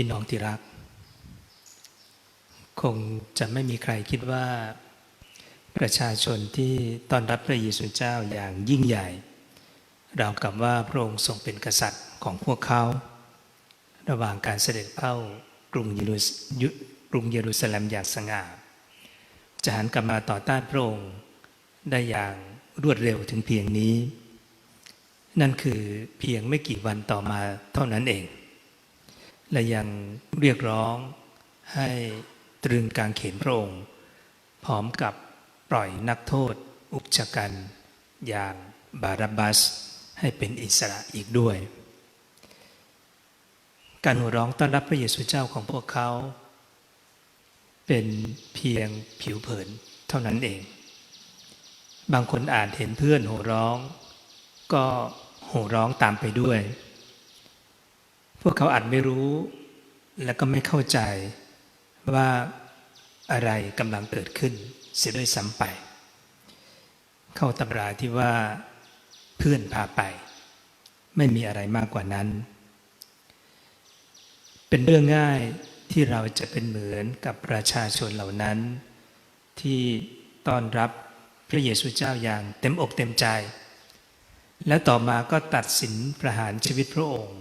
พี่น้องที่รัก คงจะไม่มีใครคิดว่า ประชาชนที่ต้อนรับพระเยซูเจ้าอย่างยิ่งใหญ่เรากับว่าพระองค์ทรงเป็นกษัตริย์ของพวกเขา ระหว่างการเสด็จเข้ากรุงเยรูกรุงเยรูซาเล็มอย่างสง่าจะหันกลับมาต่อต้านพระองค์ได้อย่างรวดเร็วถึงเพียงนี้ นั่นคือเพียงไม่กี่วันต่อมาเท่านั้นเอง และยังเรียกร้องให้ตรึงกางเขนพระองค์ พร้อมกับปล่อยนักโทษ อุกชะกัน อย่างบาราบัสให้เป็นอิสระอีกด้วย การหัวร้องต้อนรับพระเยซูเจ้าของพวกเขา เป็นเพียงผิวเผินเท่านั้นเอง บางคนอ่านเห็นเพื่อนโห่ร้อง ก็โห่ร้องตามไปด้วย วกเขาอาจไม่รู้ และก็ไม่เข้าใจว่าอะไรกำลังเกิดขึ้น เสียด้วยซ้ำไป เข้าตำราที่ว่าเพื่อนพาไป ไม่มีอะไรมากกว่านั้น เป็นเรื่องง่ายที่เราจะเป็นเหมือนกับประชาชนเหล่านั้น ที่ต้อนรับพระเยซูเจ้าอย่างเต็มอกเต็มใจ และต่อมาก็ตัดสินประหารชีวิตพระองค์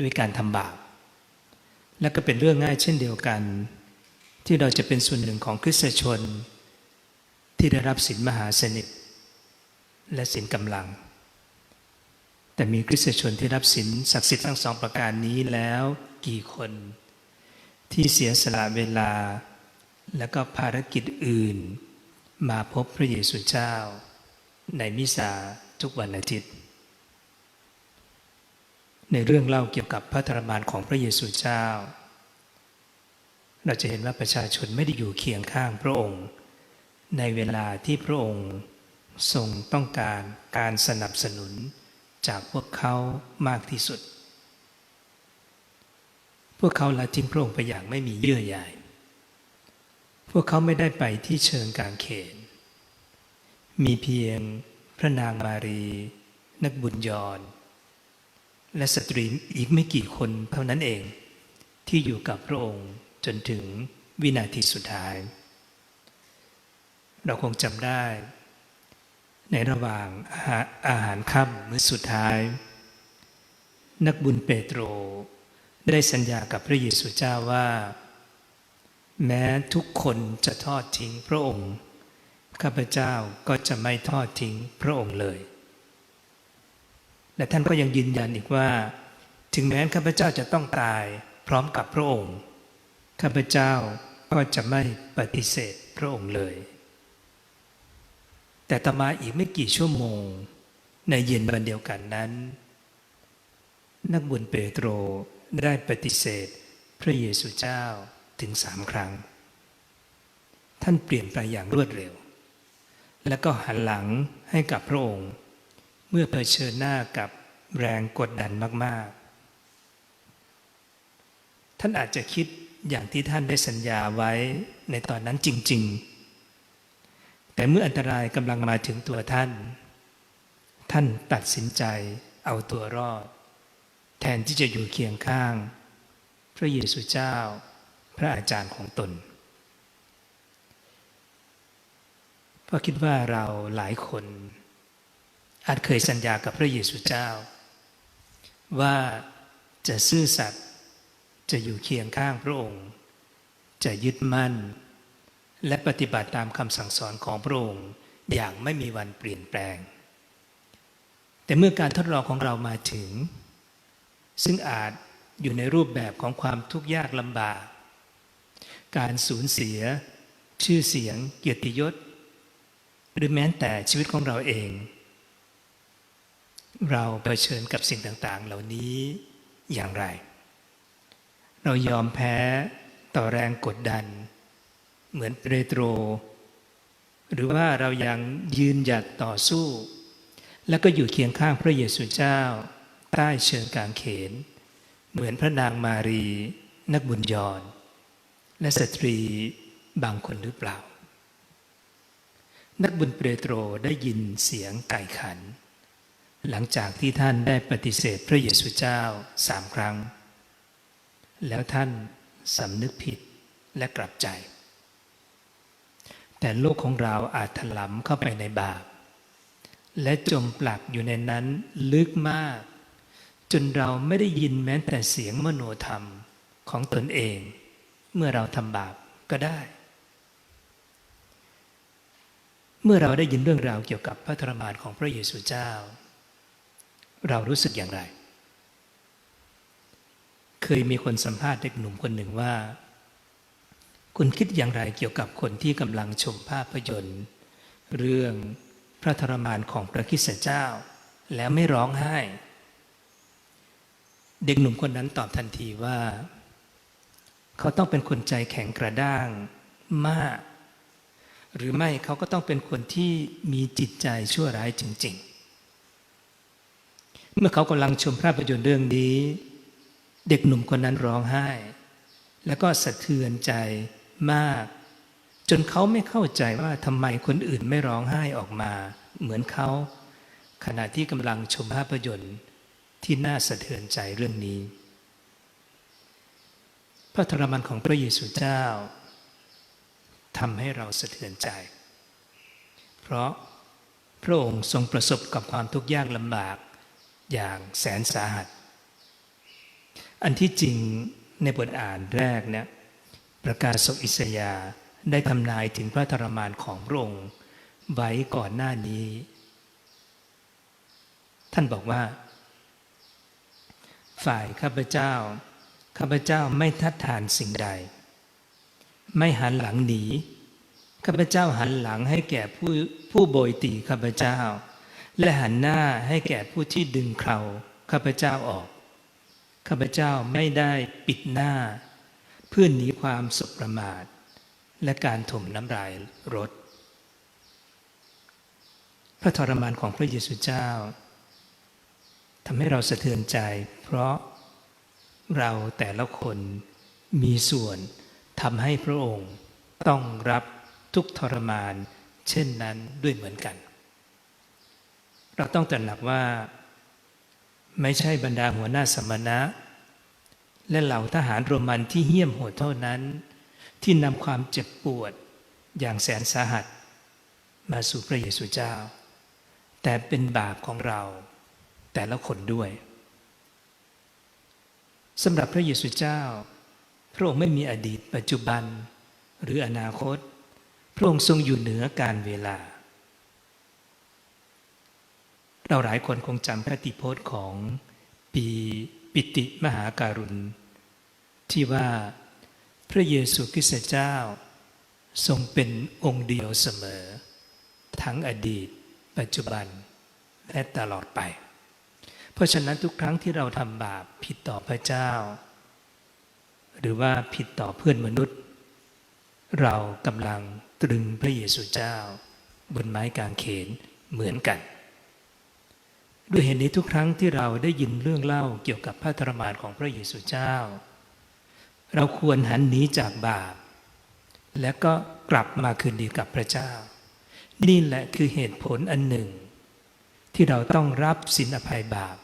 ด้วยการทำบาป และก็เป็นเรื่องง่ายเช่นเดียวกัน ที่เราจะเป็นส่วนหนึ่งของคริสตชน ที่ได้รับสินมหาสนิท และสินกำลัง แต่มีคริสตชนที่รับสินศักดิ์สิทธิ์ทั้งสองประการนี้แล้วกี่คน ที่เสียสละเวลา และก็ภารกิจอื่น มาพบพระเยซูเจ้า ในมิสาทุกวันอาทิตย์ ในเรื่องเล่าเกี่ยวกับพระทรมานของพระเยซูเจ้า เราจะเห็นว่าประชาชนไม่ได้อยู่เคียงข้างพระองค์ ในเวลาที่พระองค์ทรงต้องการการสนับสนุนจากพวกเขามากที่สุด พวกเขาละทิ้งพระองค์ไปอย่างไม่มีเยื่อใยพวกเขาไม่ได้ไปที่เชิงกางเขน มีเพียงพระนางมารี นักบุญยอน และสตรีอีกไม่กี่คนเท่านั้นเอง ที่อยู่กับพระองค์จนถึงวินาทีสุดท้าย เราคงจำได้ ในระหว่างอาหารค่ำมื้อสุดท้าย นักบุญเปโตรได้สัญญากับพระเยซูเจ้าว่า แม้ทุกคนจะทอดทิ้งพระองค์ ข้าพเจ้าก็จะไม่ทอดทิ้งพระองค์เลย และท่านก็ยังยืนยันอีกว่า ถึงแม้ข้าพเจ้าจะต้องตายพร้อมกับพระองค์ข้าพเจ้าก็จะไม่ปฏิเสธพระองค์เลย แต่ต่อมาอีกไม่กี่ชั่วโมง ในเย็นวันเดียวกันนั้น นักบุญเปโตรได้ปฏิเสธพระเยซูเจ้าถึงสามครั้ง ท่านเปลี่ยนไปอย่างรวดเร็ว และก็หันหลังให้กับพระองค์ เมื่อเผชิญหน้ากับแรงกดดันมาก ๆ ท่านอาจจะคิดอย่างที่ท่านได้สัญญาไว้ในตอนนั้นจริง ๆ แต่เมื่ออันตรายกำลังมาถึงตัวท่าน ท่านตัดสินใจเอาตัวรอด แทนที่จะอยู่เคียงข้าง พระเยซูเจ้า พระอาจารย์ของตนเพราะคิดว่าเราหลายคน อาจเคยสัญญากับพระเยซูเจ้า ว่าจะซื่อสัตย์จะอยู่เคียงข้างพระองค์ จะยึดมั่น และปฏิบัติตามคำสั่งสอนของพระองค์อย่างไม่มีวันเปลี่ยนแปลง แต่เมื่อการทดลองของเรามาถึง ซึ่งอาจอยู่ในรูปแบบของความทุกข์ยากลำบาก การสูญเสีย ชื่อเสียง เกียรติยศ หรือแม้แต่ชีวิตของเราเอง เราเผชิญกับสิ่งต่างๆ เหล่านี้อย่างไร เรายอมแพ้ต่อแรงกดดัน เหมือนเปโตร หรือว่าเรายังยืนหยัดต่อสู้ แล้วก็อยู่เคียงข้างพระเยซูเจ้า ใต้เชิงกางเขน เหมือนพระนางมารี นักบุญยอนและสตรีบางคนหรือเปล่า นักบุญเปโตรได้ยินเสียงไก่ขัน หลังจากที่ท่านได้ปฏิเสธพระเยซูเจ้าสามครั้ง แล้วท่านสำนึกผิดและกลับใจ แต่โลกของเราอาจถลำเข้าไปในบาป และจมปลักอยู่ในนั้นลึกมาก จนเราไม่ได้ยินแม้แต่เสียงมโนธรรมของตนเอง เมื่อเราทำบาปก็ได้ เมื่อเราได้ยินเรื่องราวเกี่ยวกับพระทรมานของพระเยซูเจ้า เรารู้สึกอย่างไร เคยมีคนสัมภาษณ์เด็กหนุ่มคนหนึ่งว่า คุณคิดอย่างไรเกี่ยวกับคนที่กำลังชมภาพยนตร์ เรื่องพระทรมานของพระคริสเจ้า แล้วไม่ร้องไห้ เด็กหนุ่มคนนั้นตอบทันทีว่า เขาต้องเป็นคนใจแข็งกระด้างมาก หรือไม่เขาก็ต้องเป็นคนที่มีจิตใจชั่วร้ายจริง ๆ เมื่อเขากำลังชมภาพยนตร์เรื่องนี้ เด็กหนุ่มคนนั้นร้องไห้ แล้วก็สะเทือนใจมาก จนเขาไม่เข้าใจว่าทำไมคนอื่นไม่ร้องไห้ออกมา เหมือนเขา ขณะที่กำลังชมภาพยนตร์ที่น่าสะเทือนใจเรื่องนี้ พระทรรมานของพระเยซูเจ้าทำให้เราสะเทือนใจ เพราะพระองค์ทรงประสบกับความทุกข์ยากลำบาก อย่างแสนสาหัส อันที่จริงในบทอ่านแรกเนี่ยประกาศศกอิสยาได้ทำนายถึงพระทรมานของพระองค์ไว้ก่อนหน้านี้ ท่านบอกว่า ฝ่ายข้าพเจ้า ข้าพเจ้าไม่ทัดทานสิ่งใด ไม่หันหลังหนี ข้าพเจ้าหันหลังให้แก่ผู้ผู้โบยตีข้าพเจ้า และหันหน้าให้แก่ผู้ที่ดึงเคราข้าพเจ้าออก ข้าพเจ้าไม่ได้ปิดหน้า เพื่อหนีความสบประมาท และการถมน้ำลายรถ พระทรมานของพระเยซูเจ้าทำให้เราสะเทือนใจ เพราะเราแต่ละคนมีส่วนทำให้พระองค์ต้องรับทุกทรมาน เช่นนั้นด้วยเหมือนกัน เราต้องตระหนักว่า ไม่ใช่บรรดาหัวหน้าสมณะ และเหล่าทหารโรมันที่เหี้ยมโหดเท่านั้น ที่นำความเจ็บปวดอย่างแสนสาหัส มาสู่พระเยซูเจ้า แต่เป็นบาปของเรา แต่ละคนด้วยสำหรับพระเยซูเจ้า พระองค์ไม่มีอดีตปัจจุบันหรืออนาคต พระองค์ทรงอยู่เหนือการเวลา เราหลายคนคงจำพระติโพสของปีปิติมหาการุณ ที่ว่าพระเยซูคริสต์เจ้า ทรงเป็นองค์เดียวเสมอ ทั้งอดีต ปัจจุบัน และตลอดไป เพราะฉะนั้นทุกครั้งที่เราทำบาปผิดต่อพระเจ้า หรือว่าผิดต่อเพื่อนมนุษย์ เรากำลังตรึงพระเยซูเจ้า บนไม้กางเขนเหมือนกัน ด้วยเหตุนี้ทุกครั้งที่เราได้ยินเรื่องเล่าเกี่ยวกับพระทรรมานของพระเยซูเจ้า เราควรหันหนีจากบาป และก็กลับมาคืนดีกับพระเจ้า นี่แหละคือเหตุผลอันหนึ่ง ที่เราต้องรับสินอภัยบาป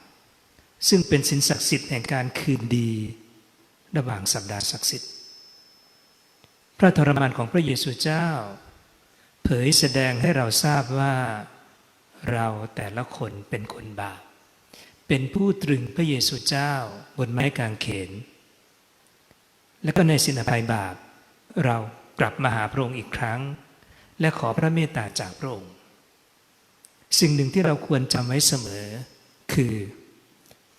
ซึ่งเป็นสินศักดิ์สิทธิ์แห่งการคืนดี ระหว่างสัปดาห์ศักดิ์สิทธิ์ พระทรมานของพระเยซูเจ้า เผยแสดงให้เราทราบว่า เราแต่ละคนเป็นคนบาป เป็นผู้ตรึงพระเยซูเจ้าบนไม้กางเขน และก็ในสินภัยบาป เรากลับมาหาพระองค์อีกครั้ง และขอพระเมตตาจากพระองค์ สิ่งหนึ่งที่เราควรจำไว้เสมอ คือ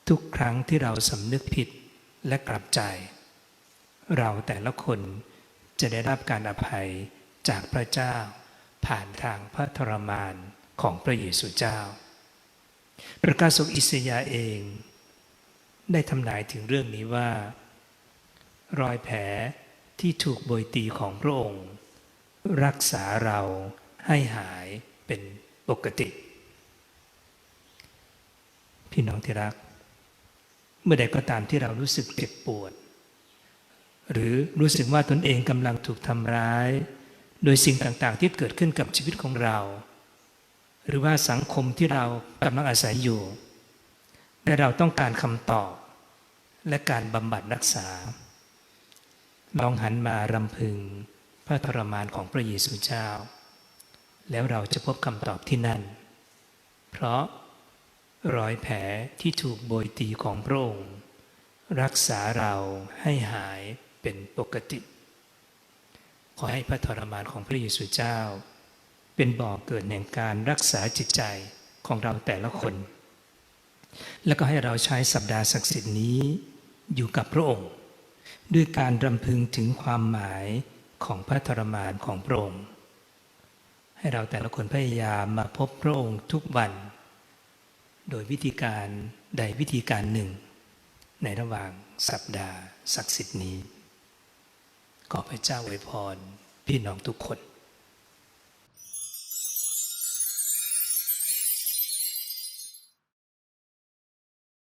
ทุกครั้งที่เราสำนึกผิดและกลับใจ เราแต่ละคนจะได้รับการอภัยจากพระเจ้าผ่านทางพระทรมาน ของพระเยซูเจ้าประกาศกอิสยาเอง ได้ทำนายถึงเรื่องนี้ว่า รอยแผลที่ถูกโบยตีของพระองค์ รักษาเราให้หายเป็นปกติ พี่น้องที่รัก เมื่อใดก็ตามที่เรารู้สึกเจ็บปวด หรือรู้สึกว่าตนเองกำลังถูกทำร้าย โดยสิ่งต่างๆที่เกิดขึ้นกับชีวิตของเรา หรือว่าสังคมที่เรากำลังอาศัยอยู่ และเราต้องการคำตอบ และการบำบัดรักษา ลองหันมารำพึงพระทรมานของพระเยซูเจ้า แล้วเราจะพบคำตอบที่นั่น เพราะรอยแผลที่ถูกโบยตีของพระองค์รักษาเราให้หายเป็นปกติ ขอให้พระทรมานของพระเยซูเจ้า เป็นบ่อกเกิดแห่งการรักษาจิตใจของเราแต่ละคน แล้วก็ให้เราใช้สัปดาห์ศักดิ์สิทธิ์นี้อยู่กับพระองค์ ด้วยการรำพึงถึงความหมายของพระทรมานของพระองค์ ให้เราแต่ละคนพยายามมาพบพระองค์ทุกวัน โดยวิธีการใดวิธีการหนึ่ง ในระหว่างสัปดาห์ศักดิ์สิทธิ์นี้ ขอพระเจ้าอวยพรพี่น้องทุกคน